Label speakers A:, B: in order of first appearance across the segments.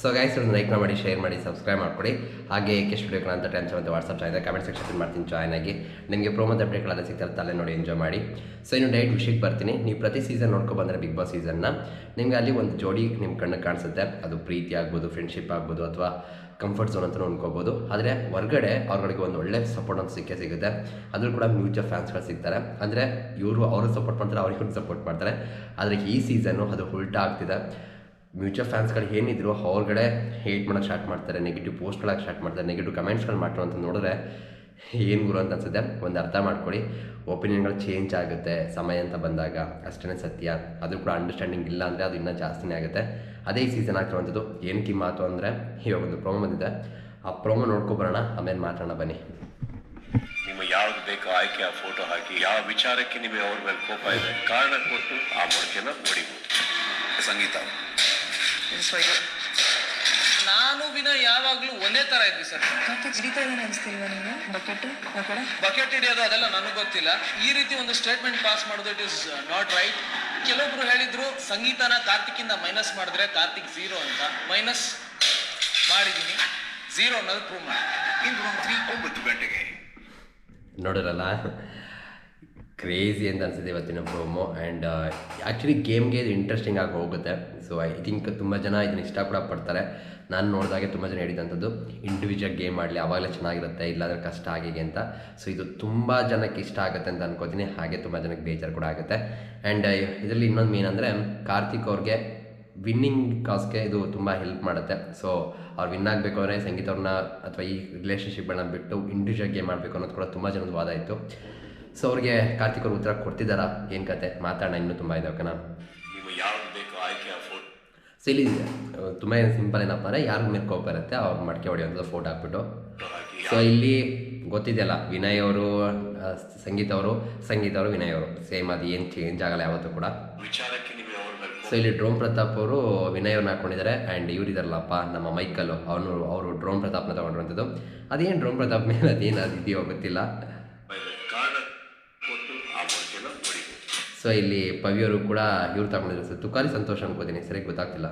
A: So guys ಒಂದು like ಮಾಡಿ share ಮಾಡಿ ಸಬ್ಸ್ಕ್ರೈಬ್ ಮಾಡ್ಕೊಡಿ. ಹಾಗೆ ಕೆಶ್ ಸ್ಟುಡಿಯೋ ಅಂತ ಟೆನ್ಷನ್ ಮತ್ತು ವಾಟ್ಸಪ್ ಚಾನಲ್ ಕಮೆಂಟ್ ಸೆಕ್ಷನ್ ಮಾಡ್ತೀನಿ ಜಾಯ್ನ್ ಆಗಿ. ನಿಮಗೆ ಪ್ರೋಮೋದ ಅಪ್ಡೇಟ್ಗಳೆಲ್ಲ ಸಿಗ್ತಾರೆ ತಲೆ ನೋಡಿ ಎಂಜಾಯ್ ಮಾಡಿ. ಸೊ ಇನ್ನು ಡೈಟ್ ವಿಷಯಕ್ಕೆ ಬರ್ತೀನಿ. ನೀವು ಪ್ರತಿ ಸೀಸನ್ ಬಂದರೆ ಬಿಗ್ ಬಾಸ್ ಸೀಸನ್ನ ನಿಮಗೆ ಅಲ್ಲಿ ಒಂದು ಜೋಡಿ ನಿಮ್ಮ ಕಣ್ಣಿಗೆ ಕಾಣಿಸುತ್ತೆ. ಅದು ಪ್ರೀತಿ ಆಗ್ಬೋದು ಫ್ರೆಂಡ್ಶಿಪ್ ಆಗ್ಬೋದು ಅಥವಾ ಕಂಫರ್ಟ್ ಝೋನ್ ಅಂತಲೂ ಅನ್ಕೋಬೋದು. ಆದರೆ ಹೊರಗಡೆ ಅವ್ರಗಳಿಗೆ ಒಂದು ಒಳ್ಳೆ ಸಪೋರ್ಟ್ ಅಂತ ಸಿಕ್ಕೇ ಸಿಗುತ್ತೆ. ಅದ್ರೂ ಕೂಡ ಮ್ಯೂಚುವಲ್ ಫ್ಯಾನ್ಸ್ಗಳು ಸಿಗ್ತಾರೆ. ಅಂದರೆ ಇವರು ಅವರು ಸಪೋರ್ಟ್ ಮಾಡ್ತಾರೆ, ಅವ್ರಿಗೂ ಸಪೋರ್ಟ್ ಮಾಡ್ತಾರೆ. ಆದರೆ ಈ ಸೀಸನ್ನು ಅದು ಉಲ್ಟಾ ಆಗ್ತಿದೆ. ಮ್ಯೂಚುವಲ್ ಫ್ಯಾನ್ಸ್ಗಳು ಏನಿದ್ರು ಹೊರಗಡೆ ಹೇಟ್ ಮಾಡೋಕ್ಕೆ ಸ್ಟಾರ್ಟ್ ಮಾಡ್ತಾರೆ ನೆಗೆಟಿವ್ ಪೋಸ್ಟ್ಗಳಾಗಿ ಸ್ಟಾರ್ಟ್ ಮಾಡ್ತಾರೆ ನೆಗೆಟಿವ್ ಕಮೆಂಟ್ಸ್ಗಳು ಮಾಡ್ತಾರೆ ಅಂತ ನೋಡಿದ್ರೆ ಏನು ಗುರು ಅಂತ ಅನ್ಸುತ್ತೆ? ಒಂದು ಅರ್ಥ ಮಾಡ್ಕೊಳ್ಳಿ. ಒಪಿನಿಯನ್ಗಳು ಚೇಂಜ್ ಆಗುತ್ತೆ ಸಮಯ ಅಂತ ಬಂದಾಗ. ಅಷ್ಟೇ ಸತ್ಯ. ಅದು ಕೂಡ ಅಂಡರ್ಸ್ಟ್ಯಾಂಡಿಂಗ್ ಇಲ್ಲ ಅಂದರೆ ಅದು ಇನ್ನೂ ಜಾಸ್ತಿನೇ ಆಗುತ್ತೆ. ಅದೇ ಈ ಸೀಸನ್ ಆಗ್ತಿರುವಂಥದ್ದು ಏನು ಕಿ ಮಾತು ಅಂದರೆ ಇವಾಗ ಒಂದು ಪ್ರೋಮೋ ಬಂದಿದೆ. ಆ ಪ್ರೋಮೋ ನೋಡ್ಕೊಬರೋಣ ಆಮೇಲೆ ಮಾತಾಡೋಣ ಬನ್ನಿ.
B: ನಿಮ್ಮ ಯಾವ್ದು ಬೇಕೋ ಆಯ್ಕೆ ಆ ಫೋಟೋ ಹಾಕಿ. ಯಾವ ವಿಚಾರಕ್ಕೆ ನಿಮಗೆ ಅವ್ರ ಮೇಲೆ ಕೋಪ ಇದೆ? ಕಾರಣ ಕೊಟ್ಟು ಆ ಮಡಿಕೆನ ಹೊಡಿಬೋದು ಸಂಗೀತ.
C: ನಾನು ವಿನ ಯಾವಾಗ್ಲೂ ಒಂದೇ ತರ ಇದ್ವಿ ಸರ್.
D: ಮತ್ತೆ ಹಿಡಿತಾ ಇದ್ದಾನೆ ಅನಿಸ್ತಿಲ್ವಾ ನೀನು? ಬಕೆಟ್ ಆ ಕಡೆ
C: ಬಕೆಟ್ ಹಿಡಿಯೋದು ಅದೆಲ್ಲ ನನಗೆ ಗೊತ್ತಿಲ್ಲ. ಈ ರೀತಿ ಒಂದು ಸ್ಟೇಟ್ಮೆಂಟ್ ಪಾಸ್ ಮಾಡೋದು ಇಟ್ ಇಸ್ ನಾಟ್ ರೈಟ್ ಕೆಲವೊಬ್ರು ಹೇಳಿದ್ರು ಸಂಗೀತನ ಕಾರ್ತಿಕಿಂದ ಮೈನಸ್ ಮಾಡಿದ್ರೆ ಕಾರ್ತಿಕ್ ಝೀರೋ ಅಂತ. ಮೈನಸ್ ಮಾಡಿದ್ದೀನಿ ಝೀರೋ ಅನ್ನೋದು ಪ್ರೂವ್ ಮಾಡಿ
B: ಇಂದು ತ್ರೀ ಒಂಬತ್ತು ಗಂಟೆಗೆ.
A: ನೋಡಿರಲ್ಲ ಕ್ರೇಜಿ ಅಂತ ಅನ್ಸುತ್ತೆ ಇವತ್ತಿನ ಪ್ರೋಮೋ ಆ್ಯಂಡ್ ಆ್ಯಕ್ಚುಲಿ ಗೇಮ್ಗೆ ಇದು ಇಂಟ್ರೆಸ್ಟಿಂಗ್ ಆಗಿ ಹೋಗುತ್ತೆ. ಸೊ ಐ ಥಿಂಕ್ ತುಂಬ ಜನ ಇದನ್ನ ಇಷ್ಟ ಕೂಡ ಪಡ್ತಾರೆ. ನಾನು ನೋಡಿದಾಗೆ ತುಂಬ ಜನ ಹೇಳಿದಂಥದ್ದು ಇಂಡಿವಿಜುವಲ್ ಗೇಮ್ ಮಾಡಲಿ ಆವಾಗಲೇ ಚೆನ್ನಾಗಿರುತ್ತೆ, ಇಲ್ಲಾಂದರೆ ಕಷ್ಟ ಆಗಿದೆ ಅಂತ. ಸೊ ಇದು ತುಂಬ ಜನಕ್ಕೆ ಇಷ್ಟ ಆಗುತ್ತೆ ಅಂತ ಅನ್ಕೋತೀನಿ. ಹಾಗೆ ತುಂಬ ಜನಕ್ಕೆ ಬೇಜಾರು ಕೂಡ ಆಗುತ್ತೆ. ಆ್ಯಂಡ್ ಇದರಲ್ಲಿ ಇನ್ನೊಂದು ಮೇನ್ ಅಂದರೆ ಕಾರ್ತಿಕ್ ಅವ್ರಿಗೆ ವಿನ್ನಿಂಗ್ ಕಾಸ್ಗೆ ಇದು ತುಂಬ ಹೆಲ್ಪ್ ಮಾಡುತ್ತೆ. ಸೊ ಅವ್ರು ವಿನ್ ಆಗಬೇಕು ಅಂದರೆ ಸಂಗೀತವ್ರನ್ನ ಅಥವಾ ಈ ರಿಲೇಷನ್ಶಿಪ್ಗಳನ್ನ ಬಿಟ್ಟು ಇಂಡಿವಿಜುವಲ್ ಗೇಮ್ ಮಾಡಬೇಕು ಅನ್ನೋದು ಕೂಡ ತುಂಬ ಜನದ ವಾದ ಇತ್ತು. ಸೊ ಅವ್ರಿಗೆ ಕಾರ್ತಿಕ್ ಅವ್ರು ಉತ್ತರ ಕೊಡ್ತಿದ್ದಾರಾ ಏನು ಕತೆ? ಮಾತಾಡೋಣ ಇನ್ನೂ ತುಂಬ ಇದೆ ಓಕೆನಾ?
B: ಯಾವ್ದು ಬೇಕೋ ಆಯ್ಕೆ ಫೋಟೋ
A: ಸೊ ಇಲ್ಲಿ ತುಂಬ ಏನು ಸಿಂಪಲ್ ಏನಪ್ಪ ಅಂದರೆ ಯಾರು ಮೇಲೆ ಕೋಪ ಇರುತ್ತೆ ಅವ್ರು ಮಡಿಕೆ ಹೊಡೆಯುವಂಥದ್ದು ಫೋಟೋ ಹಾಕ್ಬಿಟ್ಟು.
B: ಹಾಕಿ
A: ಸೊ ಇಲ್ಲಿ ಗೊತ್ತಿದೆಯಲ್ಲ ವಿನಯ್ ಅವರು ಸಂಗೀತ ಅವರು ಸಂಗೀತ ಅವರು ವಿನಯ್ ಅವರು. ಸೇಮ್ ಅದು ಏನು ಚೇಂಜ್ ಆಗಲ್ಲ ಯಾವತ್ತೂ ಕೂಡ. ಸೊ ಇಲ್ಲಿ ಡ್ರೋಮ್ ಪ್ರತಾಪ್ ಅವರು ವಿನಯ್ ಅವ್ರನ್ನ ಹಾಕೊಂಡಿದ್ದಾರೆ ಆ್ಯಂಡ್ ಇವ್ರು ಇದಾರಲ್ಲಪ್ಪ ನಮ್ಮ ಮೈಕಲ್ ಅವನು ಅವರು ಡ್ರೋಮ್ ಪ್ರತಾಪ್ನ ತಗೊಂಡಿರುವಂಥದ್ದು. ಅದೇನು ಡ್ರೋಮ್ ಪ್ರತಾಪ್ ಮೇಲೆ ಅದೇನು ಅದು ಇದೆಯೋ ಗೊತ್ತಿಲ್ಲ
B: ಕೋಪ ಇದೆ ಕಾರಣ ಕೊಟ್ಟು ಆ ಮೊಳಕೆನ ಹೊಡಿಬೋದು
A: ಸೊ ಇಲ್ಲಿ ಪವಿಯವರು ಕೂಡ ಇವ್ರು ತಗೊಂಡಿದ್ರು. ಸರ್ ತುಕಾರಿ ಸಂತೋಷ ಅನ್ಕೋತೀನಿ. ಸರಿಯಾಗಿ ಗೊತ್ತಾಗ್ತಿಲ್ಲ.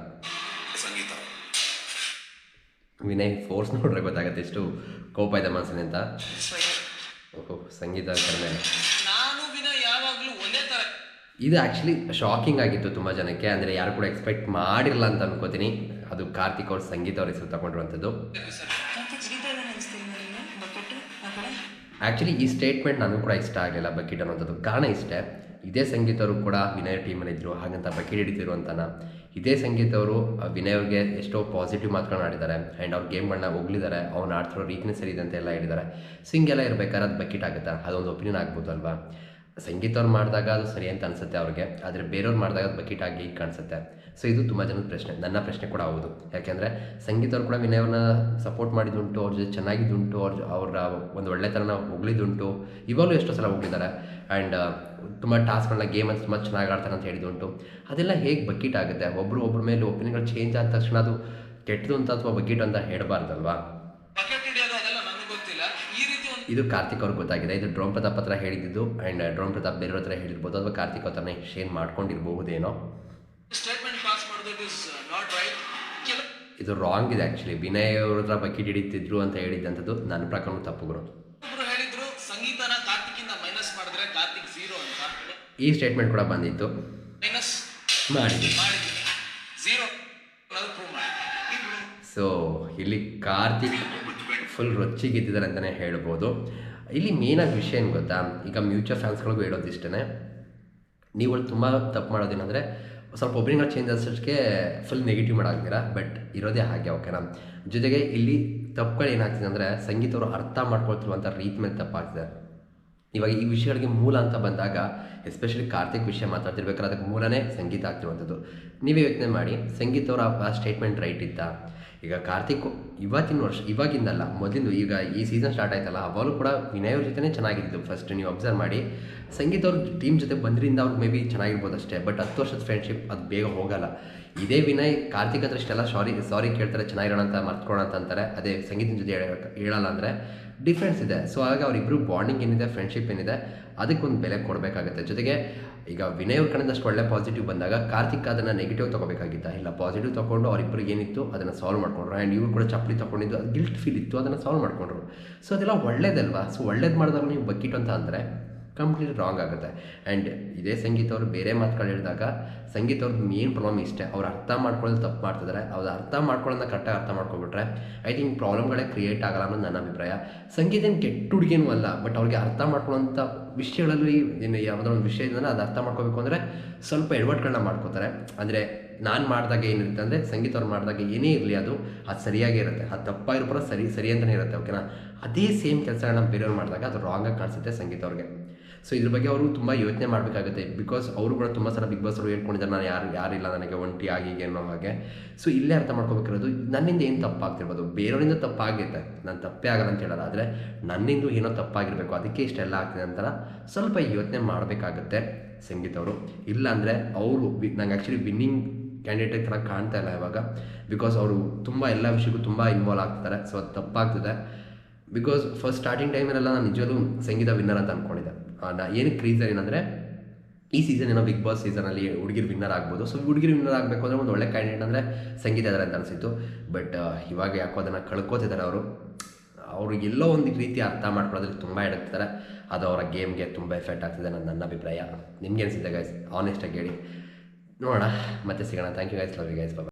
B: ಸಂಗೀತ.
A: ವಿನಯ್ ಫೋರ್ಸ್ ನೋಡ್ರೆ ಗೊತ್ತಾಗುತ್ತೆ ಎಷ್ಟು ಕೋಪ ಇದೆ ಮನಸ್ಸಿನ ಅಂತ ಓಹೋ ಸಂಗೀತ ಕಡಿಮೆ.
C: ನಾನು ವಿನ ಯಾವಾಗ್ಲೂ ಒಂದೇ ತರ.
A: ಇದು ಆ್ಯಕ್ಚುಲಿ ಶಾಕಿಂಗ್ ಆಗಿತ್ತು ತುಂಬ ಜನಕ್ಕೆ. ಅಂದರೆ ಯಾರು ಕೂಡ ಎಕ್ಸ್ಪೆಕ್ಟ್ ಮಾಡಿರಲ್ಲ ಅಂತ ಅನ್ಕೋತೀನಿ. ಅದು ಕಾರ್ತಿಕ್ ಅವ್ರ ಸಂಗೀತ ಅವ್ರ ಹೆಸರು ತಗೊಂಡಿರುವಂಥದ್ದು. ಆ್ಯಕ್ಚುಲಿ ಈ ಸ್ಟೇಟ್ಮೆಂಟ್ ನನಗೂ ಕೂಡ ಇಷ್ಟ ಆಗಲಿಲ್ಲ ಬಕೆಟ್ ಅನ್ನೋಂಥದ್ದು ಕಾರಣ ಇಷ್ಟೇ. ಇದೇ ಸಂಗೀತವರು ಕೂಡ ವಿನಯ್ ಟೀಮಲ್ಲಿದ್ದರು ಹಾಗಂತ ಬಕೆಟ್ ಹಿಡಿತಿರು ಅಂತನ. ಇದೇ ಸಂಗೀತವರು ವಿನಯ್ ಅವ್ರಿಗೆ ಎಷ್ಟೋ ಪಾಸಿಟಿವ್ ಮಾತುಗಳನ್ನ ಆಡಿದ್ದಾರೆ. ಆ್ಯಂಡ್ ಅವ್ರ ಗೇಮ್ಗಳನ್ನ ಹೋಗ್ಲಿದ್ದಾರೆ ಅವ್ನು ಆಡ್ತಿರೋ ರೀತಿನೇ ಸರಿ ಇದೆ ಅಂತ ಎಲ್ಲ ಹೇಳಿದ್ದಾರೆ ಹಿಂಗೆಲ್ಲ ಇರಬೇಕಾದ್ರೆ ಅದು ಬಕೆಟ್ ಆಗುತ್ತಾ? ಅದೊಂದು ಒಪಿನಿಯನ್ ಆಗ್ಬೋದು ಅಲ್ವಾ? ಸಂಗೀತವ್ರು ಮಾಡಿದಾಗ ಅದು ಸರಿ ಅಂತ ಅನಿಸುತ್ತೆ ಅವ್ರಿಗೆ, ಆದರೆ ಬೇರೆಯವ್ರು ಮಾಡಿದಾಗ ಅದು ಬಕೆಟ್ ಆಗಿ ಕಾಣಿಸುತ್ತೆ. ಸೊ ಇದು ತುಂಬ ಜನದ ಪ್ರಶ್ನೆ, ನನ್ನ ಪ್ರಶ್ನೆ ಕೂಡ ಹೌದು. ಯಾಕೆಂದರೆ ಸಂಗೀತವ್ರು ಕೂಡ ವಿನಯ್ ಅವ್ರನ್ನ ಸಪೋರ್ಟ್ ಮಾಡಿದ್ದುಂಟು, ಅವ್ರ ಜೊತೆ ಚೆನ್ನಾಗಿದ್ದುಂಟು, ಅವ್ರ ಅವರ ಒಂದು ಒಳ್ಳೆ ಥರನ ಹೋಗ್ಲಿದ್ದುಂಟು ಇವಾಗಲೂ ಎಷ್ಟೋ ಸಲ ಹೋಗಿದ್ದಾರೆ ಆ್ಯಂಡ್ ತುಂಬ ಟಾಸ್ಕ್ಗಳನ್ನ ಗೇಮಲ್ಲಿ ತುಂಬ ಚೆನ್ನಾಗಿ ಆಡ್ತಾರೆ ಅಂತ ಹೇಳಿದ್ದು ಉಂಟು. ಅದೆಲ್ಲ ಹೇಗೆ ಬಕೀಟ್ ಆಗುತ್ತೆ? ಒಬ್ಬರು ಒಬ್ಬರ ಮೇಲೆ ಒಪಿನಿಯನ್ಗಳು ಚೇಂಜ್ ಆದ ತಕ್ಷಣ ಅದು ಕೆಟ್ಟದು ಅಂತ ಅಥವಾ ಬಕೀಟ್ ಅಂತ ಹೇಳಬಾರ್ದಲ್ವಾ? ಇದು ಕಾರ್ತಿಕ್ ಅವ್ರಿಗೆ ಗೊತ್ತಾಗಿದೆ. ಇದು ಡ್ರೋನ್ ಪ್ರತಾಪ್ ಹತ್ರ ಹೇಳಿದ್ದು ಆ್ಯಂಡ್ ಡ್ರೋನ್ ಪ್ರತಾಪ್ ಬೇರೆಯವ್ರ ಹತ್ರ ಹೇಳಿರ್ಬೋದು. ಅಥವಾ ಕಾರ್ತಿಕ್ ಹತ್ರನೇ ಶೇರ್ ಮಾಡ್ಕೊಂಡಿರಬಹುದೇನೋ? ಇದು ರಾಂಗ್ ಇದೆ ಆ್ಯಕ್ಚುಲಿ ವಿನಯ್ ಅವ್ರ ಹತ್ರ ಬಕೀಟ್ ಹಿಡಿತಿದ್ರು ಅಂತ ಹೇಳಿದ್ದಂಥದ್ದು ನನ್ನ ಪ್ರಕಾರ ತಪ್ಪುಗಳು
C: ಒಬ್ರು ಹೇಳಿದ್ರು ಸಂಗೀತನ ಕಾರ್ತಿಕ್ಕಿಂದ ಮೈನಸ್ ಝೀರೋ ಅಂತ
A: ಈ ಸ್ಟೇಟ್ಮೆಂಟ್ ಕೂಡ ಬಂದಿತ್ತು.
C: ಮೈನಸ್
A: ಮಾಡಿದ್ದೀನಿ
C: ಝೀರೋ
A: ಸೊ ಇಲ್ಲಿ ಕಾರ್ತಿಕ್ ಫುಲ್ ರೊಚ್ಚಿಗಿದ್ದಿದ್ದಾರೆ ಅಂತಲೇ ಹೇಳ್ಬೋದು. ಇಲ್ಲಿ ಮೇನಾಗಿ ವಿಷಯ ಏನು ಗೊತ್ತಾ? ಈಗ ಮ್ಯೂಚುವಲ್ ಫ್ಯಾನ್ಸ್ಗಳಿಗೂ ಹೇಳೋದು ಇಷ್ಟೇ ನೀವುಗಳು ತುಂಬ ತಪ್ಪು ಮಾಡೋದೇನೆಂದರೆ ಸ್ವಲ್ಪ ಒಬ್ಬರಿಂದ ಚೇಂಜ್ ಅಷ್ಟಕ್ಕೆ ಫುಲ್ ನೆಗೆಟಿವ್ ಮಾಡಾಕ್ತೀರಾ? ಬಟ್ ಇರೋದೇ ಹಾಗೆ ಓಕೆನಾ ಜೊತೆಗೆ ಇಲ್ಲಿ ತಪ್ಪುಗಳು ಏನಾಗ್ತಿದೆ ಅಂದರೆ ಸಂಗೀತವರು ಅರ್ಥ ಮಾಡ್ಕೊಳ್ತಿರುವಂಥ ರೀತಿ ಮೇಲೆ ತಪ್ಪಾಗ್ತಿದೆ. ಇವಾಗ ಈ ವಿಷಯಗಳಿಗೆ ಮೂಲ ಅಂತ ಬಂದಾಗ ಎಸ್ಪೆಷಲಿ ಕಾರ್ತಿಕ್ ವಿಷಯ ಮಾತಾಡ್ತಿರ್ಬೇಕಾದ್ರೆ ಅದಕ್ಕೆ ಮೂಲನೇ ಸಂಗೀತ ಆಗ್ತಿರುವಂಥದ್ದು. ನೀವೇ ಯೋಚನೆ ಮಾಡಿ, ಸಂಗೀತ ಅವರ ಆ ಸ್ಟೇಟ್ಮೆಂಟ್ ರೈಟ್ ಇತ್ತ? ಈಗ ಕಾರ್ತಿಕ್ ಇವತ್ತಿನ ವರ್ಷ, ಇವಾಗಿಂದಲ್ಲ, ಮೊದಲಿಂದು ಈಗ ಈ ಸೀಸನ್ ಸ್ಟಾರ್ಟ್ ಆಯ್ತಲ್ಲ, ಅವಾಗಲೂ ಕೂಡ ವಿನಯ್ ಅವ್ರ ಜೊತೆನೇ ಚೆನ್ನಾಗಿದ್ದು ಫಸ್ಟ್ ನೀವು ಅಬ್ಸರ್ವ್ ಮಾಡಿ, ಸಂಗೀತ ಅವ್ರ ಟೀಮ್ ಜೊತೆ ಬಂದ್ರಿಂದ ಅವ್ರಿಗೆ ಮೇ ಬಿ ಚೆನ್ನಾಗಿರ್ಬೋದು ಅಷ್ಟೇ ಬಟ್ ಹತ್ತು ವರ್ಷದ ಫ್ರೆಂಡ್ಶಿಪ್ ಅದು ಬೇಗ ಹೋಗಲ್ಲ. ಇದೇ ವಿನಯ್, ಕಾರ್ತಿಕ್ ಹತ್ರ ಇಷ್ಟೆಲ್ಲ ಸಾರಿ ಸಾರಿ ಕೇಳ್ತಾರೆ, ಚೆನ್ನಾಗಿರೋಣ ಅಂತ, ಮರ್ತ್ಕೊಳ್ಳೋಣ ಅಂತ ಅಂತಾರೆ. ಅದೇ ಸಂಗೀತದ ಜೊತೆ ಹೇಳ- ಹೇಳಲ್ಲ ಅಂದರೆ ಡಿಫ್ರೆನ್ಸ್ ಇದೆ. ಸೊ ಆಗ ಅವರಿಬ್ಬರು ಬಾಂಡಿಂಗ್ ಏನಿದೆ ಫ್ರೆಂಡ್ಶಿಪ್ ಏನಿದೆ, ಅದಕ್ಕೊಂದು ಬೆಲೆ ಕೊಡಬೇಕಾಗುತ್ತೆ. ಜೊತೆಗೆ ಈಗ ವಿನಯ್ ಅವ್ರ ಕಡೆಯಿಂದ ಒಳ್ಳೆ ಪಾಸಿಟಿವ್ ಬಂದಾಗ ಕಾರ್ತಿಕ್ ಅದನ್ನು ನೆಗೆಟಿವ್ ತೊಗೋಬೇಕಾಗಿತ್ತ? ಇಲ್ಲ ಪಾಸಿಟಿವ್ ತೊಗೊಂಡು ಅವರಿಬ್ಬರಿಗೆ ಏನಿತ್ತು, ಅದನ್ನು ಸಾಲ್ವ್ ಮಾಡ್ಕೊಂಡ್ರು. ಆ್ಯಂಡ್ ಇವ್ರು ಕೂಡ ಚಪ್ಪಲಿ ತೊಗೊಂಡಿದ್ದು ಅದು ಗಿಲ್ಟ್ ಫೀಲ್ ಇತ್ತು, ಅದನ್ನು ಸಾಲ್ವ್ ಮಾಡ್ಕೊಂಡ್ರು. ಸೊ ಅದೆಲ್ಲ ಒಳ್ಳೇದಲ್ವಾ? ಸೊ ಒಳ್ಳೇದು ಮಾಡಿದಾಗ ನೀವು ಬಕ್ಕಿಟ್ ಅಂತ ಅಂದರೆ ಕಂಪ್ಲೀಟ್ ರಾಂಗ್ ಆಗುತ್ತೆ. ಆ್ಯಂಡ್ ಇದೇ ಸಂಗೀತ ಅವರು ಬೇರೆ ಮಾತುಗಳು ಹೇಳಿದಾಗ, ಸಂಗೀತ ಅವ್ರದ್ದು ಮೇನ್ ಪ್ರಾಬ್ಲಮ್ ಇಷ್ಟೇ. ಅವ್ರು ಅರ್ಥ ಮಾಡ್ಕೊಳ್ಳೋದು ತಪ್ಪು ಮಾಡ್ತಿದ್ದಾರೆ ಅವ್ರು ಅರ್ಥ ಮಾಡ್ಕೊಳ್ಳೋದನ್ನ ಕರೆಕ್ಟಾಗಿ ಅರ್ಥ ಮಾಡ್ಕೊಬಿಟ್ರೆ ಐ ಥಿಂಕ್ ಪ್ರಾಬ್ಲಮ್ಗಳೇ ಕ್ರಿಯೇಟ್ ಆಗಲ್ಲ ಅನ್ನೋದು ನನ್ನ ಅಭಿಪ್ರಾಯ. ಸಂಗೀತ ಏನು ಕೆಟ್ಟ ಹುಡುಗೇನೂ ಅಲ್ಲ ಬಟ್ ಅವ್ರಿಗೆ ಅರ್ಥ ಮಾಡ್ಕೊಳ್ಳೋಂಥ ವಿಷಯಗಳಲ್ಲಿ ಏನು ಯಾವುದೋ ಒಂದು ವಿಷಯ ಇದನ್ನ ಅದು ಅರ್ಥ ಮಾಡ್ಕೋಬೇಕು ಅಂದರೆ ಸ್ವಲ್ಪ ಎಡವಟ್ಗಳನ್ನ ಮಾಡ್ಕೋತಾರೆ. ಅಂದರೆ ನಾನು ಮಾಡಿದಾಗ ಏನಿರುತ್ತೆ ಅಂದರೆ ಸಂಗೀತ ಅವ್ರು ಮಾಡಿದಾಗ ಏನೇ ಇರಲಿ ಅದು ಅದು ಸರಿಯಾಗಿ ಇರುತ್ತೆ. ಅದು ತಪ್ಪಾಗಿರೋ ಸರಿ ಸರಿ ಅಂತಲೇ ಇರುತ್ತೆ ಓಕೆನಾ ಅದೇ ಸೇಮ್ ಕೆಲಸಗಳನ್ನ ಬೇರೆಯವ್ರು ಮಾಡಿದಾಗ ಅದು ರಾಂಗಾಗಿ ಕಾಣಿಸುತ್ತೆ ಸಂಗೀತ ಅವ್ರಿಗೆ. ಸೊ ಇದ್ರ ಬಗ್ಗೆ ಅವರು ತುಂಬ ಯೋಚನೆ ಮಾಡಬೇಕಾಗುತ್ತೆ. ಬಿಕಾಸ್ ಅವರು ಕೂಡ ತುಂಬ ಸಲ ಬಿಗ್ ಬಾಸ್ ಅವರು ಹೇಳ್ಕೊಂಡಿದ್ದಾರೆ, ನಾನು ಯಾರು, ಯಾರಿಲ್ಲ ನನಗೆ ಒಂಟಿ ಆಗಿ ಅನ್ನೋ ಹಾಗೆ. ಸೊ ಇಲ್ಲೇ ಅರ್ಥ ಮಾಡ್ಕೋಬೇಕಿರೋದು, ನನ್ನಿಂದ ಏನು ತಪ್ಪಾಗ್ತಿರ್ಬೋದು? ಬೇರೆಯವರಿಂದ ತಪ್ಪಾಗಿರುತ್ತೆ ನಾನು ತಪ್ಪೇ ಆಗಲ್ಲ ಅಂತ ಹೇಳಲ್ಲ. ಆದರೆ ನನ್ನಿಂದ ಏನೋ ತಪ್ಪಾಗಿರಬೇಕು, ಅದಕ್ಕೆ ಇಷ್ಟೆಲ್ಲ ಆಗ್ತಿದೆ ಅಂತ ಸ್ವಲ್ಪ ಯೋಚನೆ ಮಾಡಬೇಕಾಗುತ್ತೆ ಸಂಗೀತ ಅವರು. ಇಲ್ಲಾಂದರೆ ಅವರು ನಂಗೆ ಆ್ಯಕ್ಚುಲಿ ವಿನ್ನಿಂಗ್ ಕ್ಯಾಂಡಿಡೇಟ್ ಥರ ಕಾಣ್ತಾ ಇಲ್ಲ ಇವಾಗ. ಬಿಕಾಸ್ ಅವರು ತುಂಬ ಎಲ್ಲ ವಿಷಯಕ್ಕೂ ತುಂಬ ಇನ್ವಾಲ್ವ್ ಆಗ್ತಾರೆ ಸೊ ಅದು ತಪ್ಪಾಗ್ತದೆ. ಬಿಕಾಸ್ ಫಸ್ಟ್ ಸ್ಟಾರ್ಟಿಂಗ್ ಟೈಮಲ್ಲೆಲ್ಲ ನಾನು ನಿಜವಾಗ್ಲೂ ಸಂಗೀತ ವಿನ್ನರ್ ಅಂತ ಅಂದ್ಕೊಂಡಿದ್ದೆ ನಾ ಏನಕ್ಕೆ ರೀಸನ್ ಏನಂದರೆ ಈ ಸೀಸನ್ ಏನೋ ಬಿಗ್ ಬಾಸ್ ಸೀಸನಲ್ಲಿ ಹುಡುಗಿರು ವಿನ್ನರ್ ಆಗ್ಬೋದು. ಸೊ ಹುಡುಗಿರು ವಿನ್ನರ್ ಆಗಬೇಕು ಅಂದರೆ ಒಂದು ಒಳ್ಳೆ ಕ್ಯಾಂಡಿಡೇಟ್ ಅಂದರೆ ಸಂಗೀತ ಇದ್ದಾರೆ ಅಂತ ಅನಿಸಿತ್ತು. ಬಟ್ ಇವಾಗ ಯಾಕೋ ಅದನ್ನು ಕಳ್ಕೊತಿದ್ದಾರೆ ಅವರು. ಅವರು ಎಲ್ಲೋ ಒಂದು ರೀತಿ ಅರ್ಥ ಮಾಡ್ಕೊಳ್ಳೋದ್ರಲ್ಲಿ ತುಂಬ ಎಡಗ್ತಾರೆ ಅದು ಅವರ ಗೇಮ್ಗೆ ತುಂಬ ಎಫೆಕ್ಟ್ ಆಗ್ತಿದೆ ನನ್ನ ನನ್ನ ಅಭಿಪ್ರಾಯ. ನಿಮ್ಗೆ ಅನಿಸಿದೆ ಗೈಸ್ ಆನೆಸ್ಟಾಗಿ ಹೇಳಿ. ನೋಡೋಣ. ಮತ್ತೆ ಸಿಗೋಣ. Thank you guys love you guys Baba